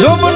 Yo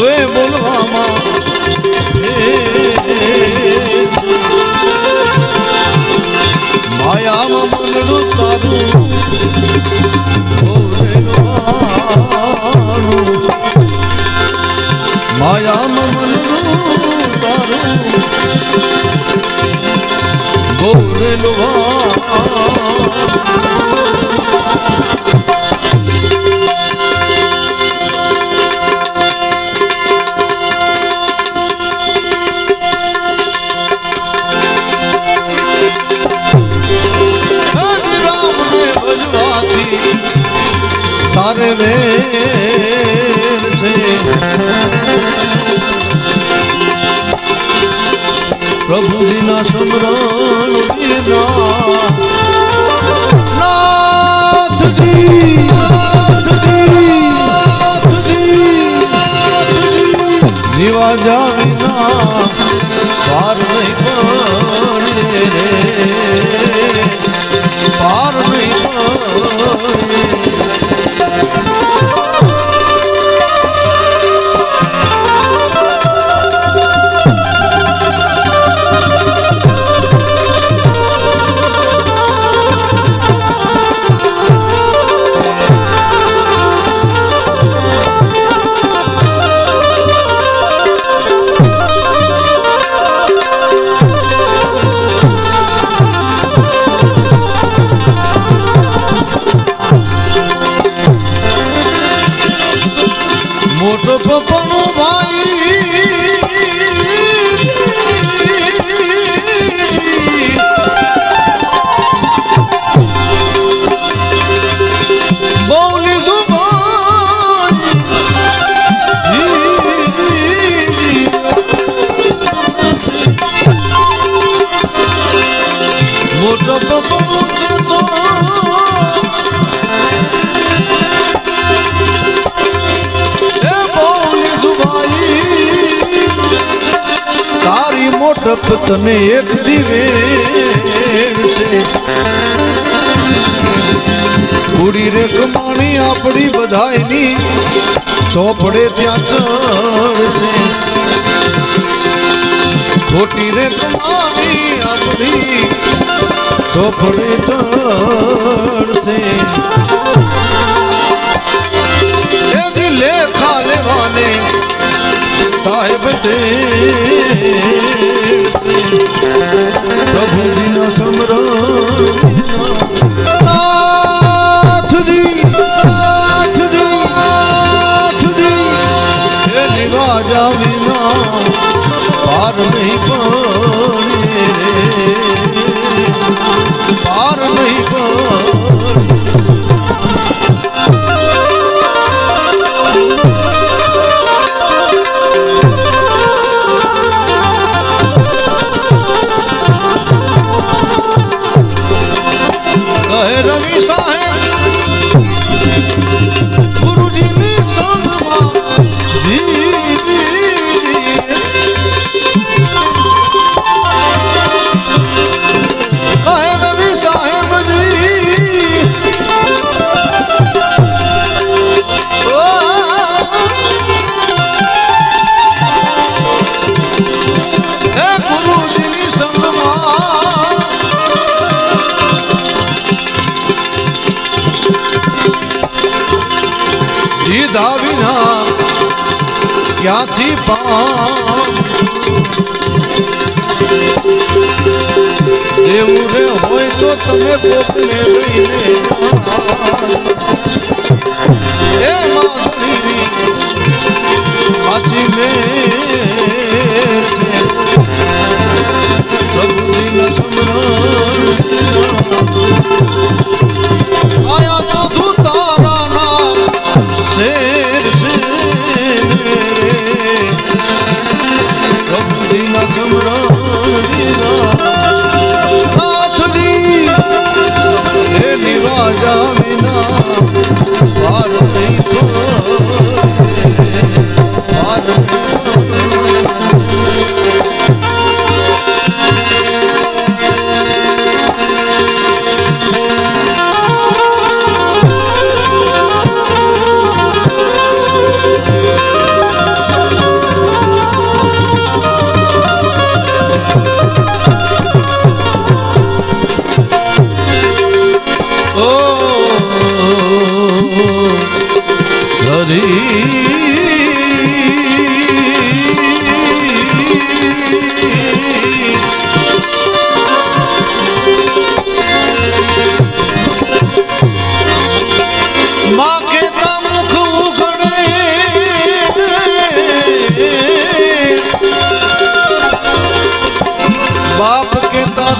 ver, મારે વેર છે. પ્રભુજીના સમરણ વિના નાથજી মোট পপন ভাই પ્રભ તને એક દિવેશે પૂરી રે કમાણી આપણી બધાયની, ચોપડે ત્યાં ચડશે ખોટી રે કમાણી આપણી, ચોપડે ચડશે લેખા લેવાને સાહેબ દે. પ્રભુજીનો સમરો નાથજી નાથજી નાથજી હે નિવાજા વિના પાર નહીં પડે. ક્યાંથી દેવું રે હોય તો તમે કોકને લઈને એ માધુરી પાછી મેર પ્રભુજીના સમરણ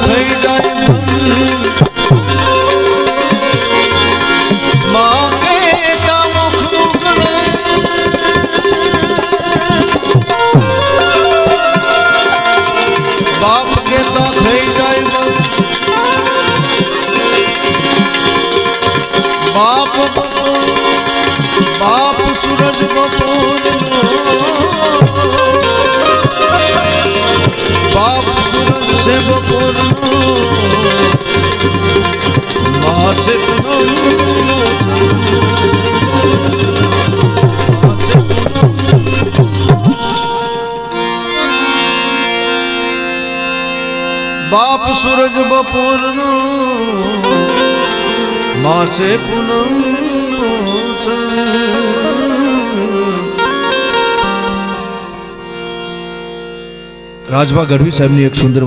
થઈ જાય બાપ બાપ બપોર બાપ સૂરજ સૂરજ છે બપોરનો બાપ સૂરજ બપોરનો માછે પૂનમ રાજભા ગઢવી સાહેબની એક સુંદર